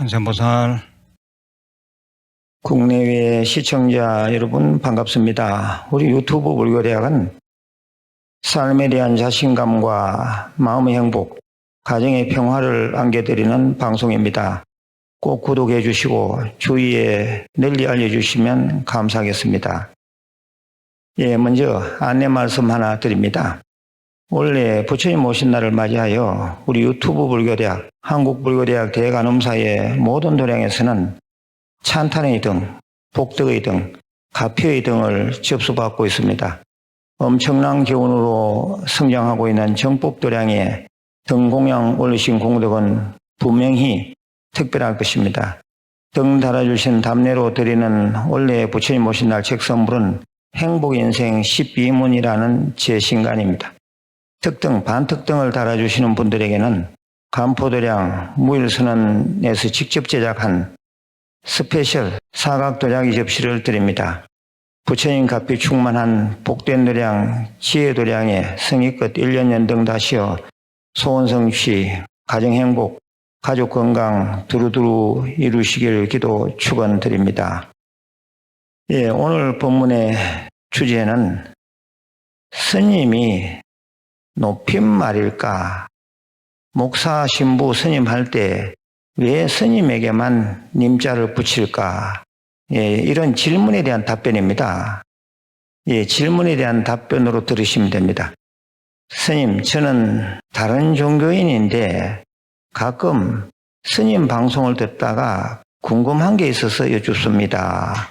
관세음보살 국내외 시청자 여러분 반갑습니다. 우리 유튜브 불교대학은 삶에 대한 자신감과 마음의 행복, 가정의 평화를 안겨드리는 방송입니다. 꼭 구독해 주시고 주위에 널리 알려주시면 감사하겠습니다. 예, 먼저 안내 말씀 하나 드립니다. 원래 부처님 오신 날을 맞이하여 우리 유튜브 불교대학, 한국불교대학 대관음사의 모든 도량에서는 찬탄의 등, 복덕의 등, 가피의 등을 접수받고 있습니다. 엄청난 기운으로 성장하고 있는 정법도량에 등 공양 올리신 공덕은 분명히 특별할 것입니다. 등 달아주신 답례로 드리는 원래 부처님 오신 날 책 선물은 행복 인생 12문이라는 제 신간입니다. 특등, 반특등을 달아주시는 분들에게는 간포도량 무일선언에서 직접 제작한 스페셜 사각도자기 접시를 드립니다. 부처님 값이 충만한 복된 도량, 지혜 도량에 성의껏 1년 연등 다시어 소원성취, 가정행복, 가족 건강 두루두루 이루시길 기도 축원드립니다. 예, 오늘 본문의 주제는 스님이 높임 말일까? 목사 신부 스님 할 때 왜 스님에게만 님자를 붙일까? 예, 이런 질문에 대한 답변입니다. 예, 질문에 대한 답변으로 들으시면 됩니다. 스님, 저는 다른 종교인인데 가끔 스님 방송을 듣다가 궁금한 게 있어서 여쭙습니다.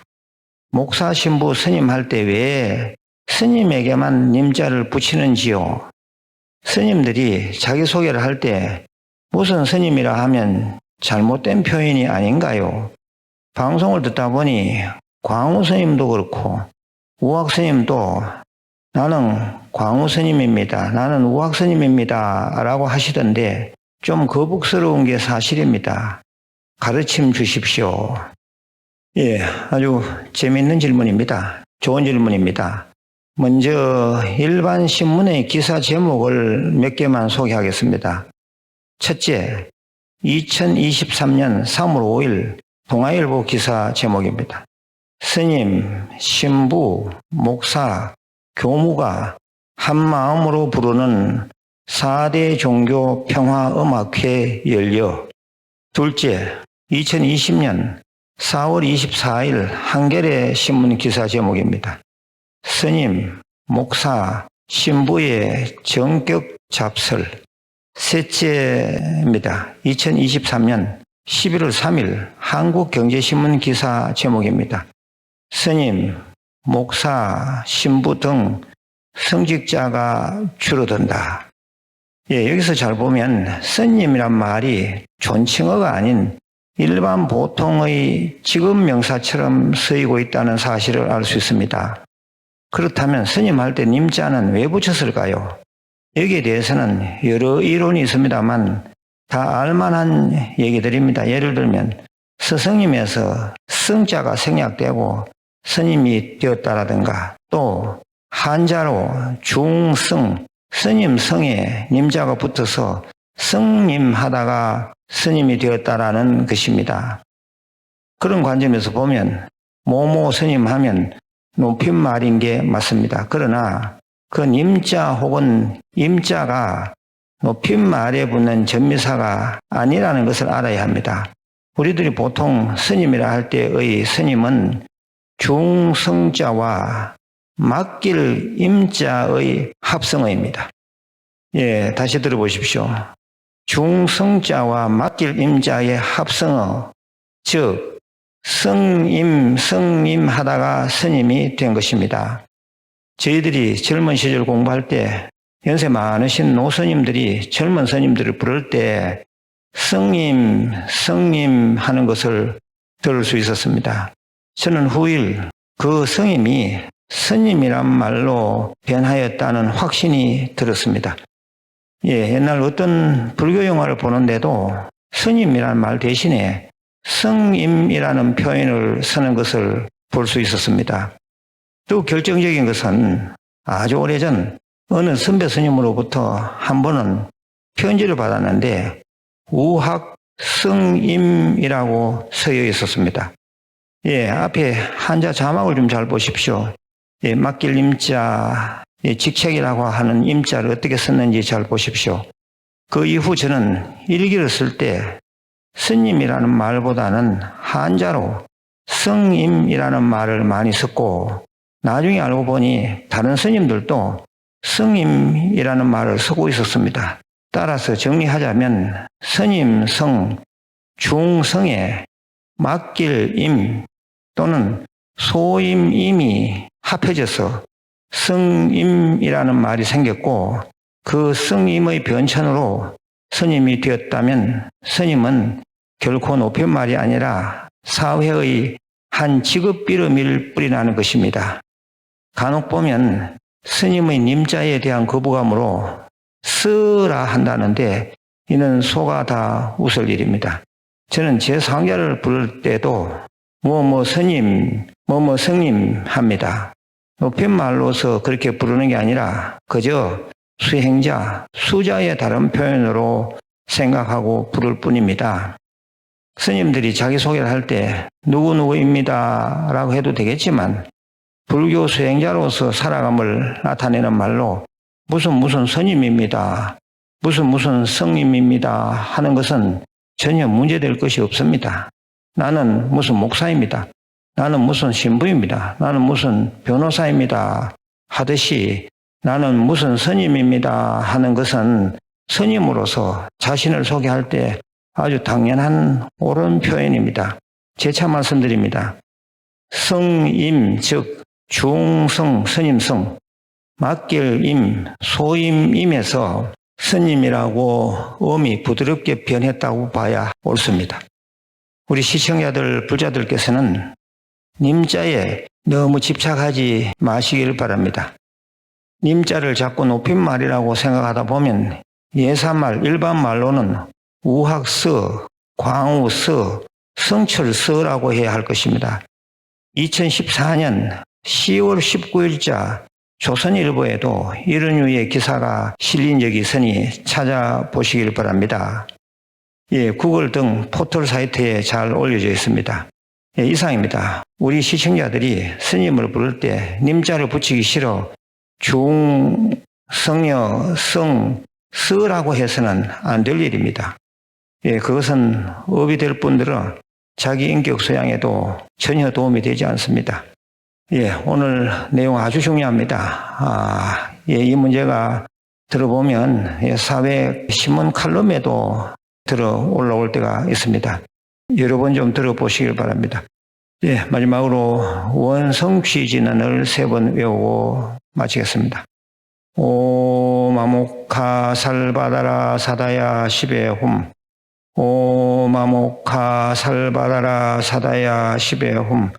목사 신부 스님 할 때 왜 스님에게만 님자를 붙이는지요? 스님들이 자기소개를 할 때 무슨 스님이라 하면 잘못된 표현이 아닌가요? 방송을 듣다 보니 광우 스님도 그렇고 우학 스님도 나는 광우 스님입니다. 나는 우학 스님입니다. 라고 하시던데 좀 거북스러운 게 사실입니다. 가르침 주십시오. 예, 아주 재밌는 질문입니다. 좋은 질문입니다. 먼저 일반 신문의 기사 제목을 몇 개만 소개하겠습니다. 첫째, 2023년 3월 5일 동아일보 기사 제목입니다. 스님, 신부, 목사, 교무가 한 마음으로 부르는 4대 종교 평화 음악회 열려. 둘째, 2020년 4월 24일 한겨레 신문 기사 제목입니다. 스님, 목사, 신부의 정격 잡설. 셋째입니다. 2023년 11월 3일 한국경제신문 기사 제목입니다. 스님, 목사, 신부 등 성직자가 줄어든다. 예, 여기서 잘 보면 스님이란 말이 존칭어가 아닌 일반 보통의 직업 명사처럼 쓰이고 있다는 사실을 알 수 있습니다. 그렇다면 스님 할 때 님자는 왜 붙였을까요? 여기에 대해서는 여러 이론이 있습니다만 다 알만한 얘기들입니다. 예를 들면 스승님에서 승자가 생략되고 스님이 되었다라든가 또 한자로 중승 스님 성에 님자가 붙어서 승님 하다가 스님이 되었다라는 것입니다. 그런 관점에서 보면 모모 스님 하면 높임말인 게 맞습니다. 그러나 그 님자 혹은 임자가 높임말에 붙는 전미사가 아니라는 것을 알아야 합니다. 우리들이 보통 스님이라 할 때의 스님은 중성자와 맡길 임자의 합성어입니다. 예, 다시 들어보십시오. 중성자와 맡길 임자의 합성어, 즉 성임, 성임 하다가 스님이 된 것입니다. 저희들이 젊은 시절 공부할 때 연세 많으신 노스님들이 젊은 스님들을 부를 때 성님, 성님 하는 것을 들을 수 있었습니다. 저는 후일 그 성임이 스님이란 말로 변하였다는 확신이 들었습니다. 예, 옛날 어떤 불교 영화를 보는데도 스님이란 말 대신에 성임이라는 표현을 쓰는 것을 볼 수 있었습니다. 또 결정적인 것은 아주 오래전 어느 선배 스님으로부터 한 번은 편지를 받았는데 우학 성임이라고 서여 있었습니다. 예, 앞에 한자 자막을 좀 잘 보십시오. 예, 맡길 임자, 예, 직책이라고 하는 임자를 어떻게 썼는지 잘 보십시오. 그 이후 저는 일기를 쓸 때 스님이라는 말보다는 한자로 성임이라는 말을 많이 썼고 나중에 알고 보니 다른 스님들도 성임이라는 말을 쓰고 있었습니다. 따라서 정리하자면 스님 성, 중성에 맡길 임 또는 소임 임이 합해져서 성임이라는 말이 생겼고 그 성임의 변천으로 스님이 되었다면 스님은 결코 높임말이 아니라 사회의 한 직업 비름일 뿐이라는 것입니다. 간혹 보면 스님의 님자에 대한 거부감으로 쓰라 한다는데 이는 소가 다 웃을 일입니다. 저는 제 상자를 부를 때도 뭐뭐 스님, 뭐뭐 성님 합니다. 높임말로서 그렇게 부르는 게 아니라 그저 수행자, 수자의 다른 표현으로 생각하고 부를 뿐입니다. 스님들이 자기소개를 할 때 누구누구입니다 라고 해도 되겠지만 불교 수행자로서 살아감을 나타내는 말로 무슨 무슨 스님입니다. 무슨 무슨 성님입니다. 하는 것은 전혀 문제될 것이 없습니다. 나는 무슨 목사입니다. 나는 무슨 신부입니다. 나는 무슨 변호사입니다. 하듯이 나는 무슨 스님입니다. 하는 것은 스님으로서 자신을 소개할 때 아주 당연한 옳은 표현입니다. 재차 말씀드립니다. 성임, 즉, 중성, 스님성, 맡길임, 소임임에서 스님이라고 음이 부드럽게 변했다고 봐야 옳습니다. 우리 시청자들, 불자들께서는 님자에 너무 집착하지 마시길 바랍니다. 님자를 자꾸 높임말이라고 생각하다 보면 예사말, 일반말로는 우학서, 광우서, 성철서라고 해야 할 것입니다. 2014년 10월 19일자 조선일보에도 이런 류의 기사가 실린 적이 있으니 찾아보시길 바랍니다. 예, 구글 등 포털 사이트에 잘 올려져 있습니다. 예, 이상입니다. 우리 시청자들이 스님을 부를 때 님자를 붙이기 싫어 중, 성여, 성, 서라고 해서는 안 될 일입니다. 예, 그것은 업이 될 분들은 자기 인격 소양에도 전혀 도움이 되지 않습니다. 예, 오늘 내용 아주 중요합니다. 아, 예, 이 문제가 들어보면 예, 사회 신문 칼럼에도 들어 올라올 때가 있습니다. 여러 번 좀 들어보시길 바랍니다. 예, 마지막으로 원성 취진언을 세 번 외우고 마치겠습니다. 오 마모카 살바다라 사다야 시베홈. 오 마모카 살바다라 사다야 시베홈.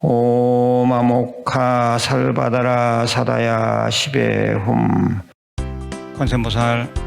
오 마모카 살바다라 사다야 시베홈. 관세음보살